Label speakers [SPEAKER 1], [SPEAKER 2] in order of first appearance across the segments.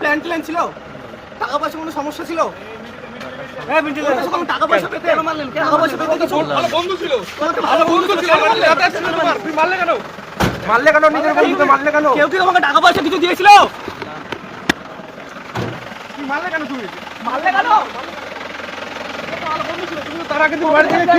[SPEAKER 1] Plan tan ছিল? টাকা পয়সা কোনো সমস্যা ছিল? কোনো টাকা পয়সা পেতে টাকা পয়সা পেতে কিছু
[SPEAKER 2] ভালো বন্ধু ছিল। ভালো বন্ধু ছিল। আমার যাতায়াত ছিল তোমার। তুমি মারলে কেন?
[SPEAKER 3] মারলে কেন? নিজের বন্ধুকে মারলে কেন?
[SPEAKER 1] কেউ কি তোমাকে টাকা পয়সা কিছু দিয়েছিল?
[SPEAKER 2] মারলে কেন তুমি?
[SPEAKER 1] মারলে কেন?
[SPEAKER 2] ভালো বন্ধু ছিল। তুমি তো তার আগে বাড়ি থেকে কি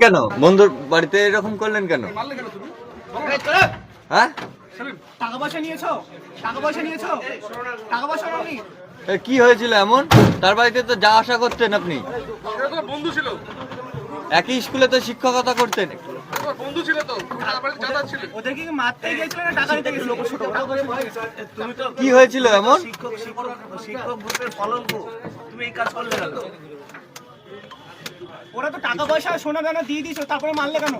[SPEAKER 4] কেন? বন্ধুর বাড়িতে এরকম করলেন কেন? হ্যাঁ? কি হয়েছিল এমন? তার বাড়িতে তো যা আশা করতেন আপনি।
[SPEAKER 2] বন্ধু ছিল।
[SPEAKER 4] একই স্কুলে তো শিক্ষকতা করতেন।
[SPEAKER 2] বন্ধু ছিল তো তুমি তার বাড়িতে যাতায়াত ছিলে।
[SPEAKER 1] ওদের কি মারতে গিয়েছিল না টাকা নিতে গেছিল? ছোট
[SPEAKER 5] তুমি তো
[SPEAKER 4] কি হয়েছিল এমন?
[SPEAKER 5] শিক্ষক শিক্ষক শিক্ষক গ্রুপের কলঙ্ক তুমি এই কাজ করলে কেন?
[SPEAKER 1] ওরা তো টাকা পয়সা সোনা দানা দিয়ে দিয়েছ তারপরে মারলে কেন?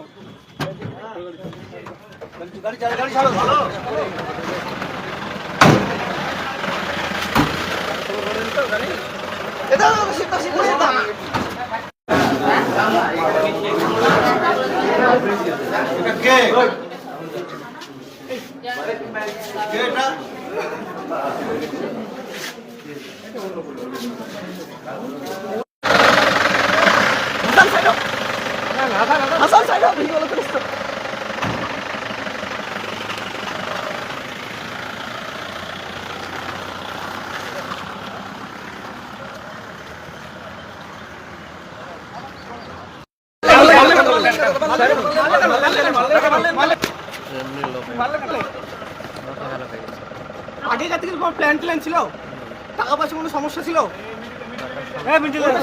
[SPEAKER 1] হাসান সাইড হাসান সাইড আগেকার থেকে কোনো প্ল্যান ট্যান ছিল? টাকা পয়সা কোনো সমস্যা ছিল?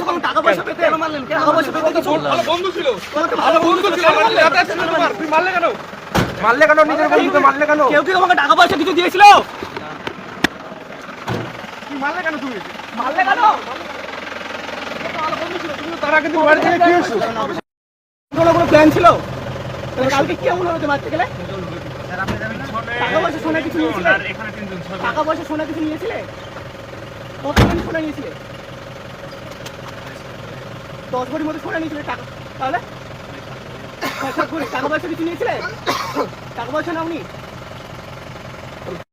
[SPEAKER 1] কোনো টাকা পয়সা পেতে মারলেন টাকা পয়সা পেতে কিছু
[SPEAKER 2] বন্ধু ছিল।
[SPEAKER 1] তোমাকে
[SPEAKER 2] ভালো বন্ধু ছিল আমার ছিল তোমার তুমি মারলে কেন?
[SPEAKER 3] মারলে কেন? নিজের বন্ধুকে মারলে কেন?
[SPEAKER 1] কেউ কি তোমাকে টাকা পয়সা কিছু দিয়েছিল?
[SPEAKER 2] তুমি মারলে কেন তুমি?
[SPEAKER 1] মারলে কেন?
[SPEAKER 2] ভালো বন্ধু ছিল তুমি তো তার তুমি বাড়ি থেকে কি
[SPEAKER 1] কোনো প্ল্যান ছিল কালকে কেমন হলো মারতে গেলে? টাকা পয়সা সোনা কিছু নিয়েছিলে? কত ভরি সোনা নিয়েছিলে? দশ ভরির মতো সোনা নিয়েছিলে টাকা তাহলে? ভরি, টাকা পয়সা কিছু নিয়েছিলে? টাকা পয়সা নাওনি?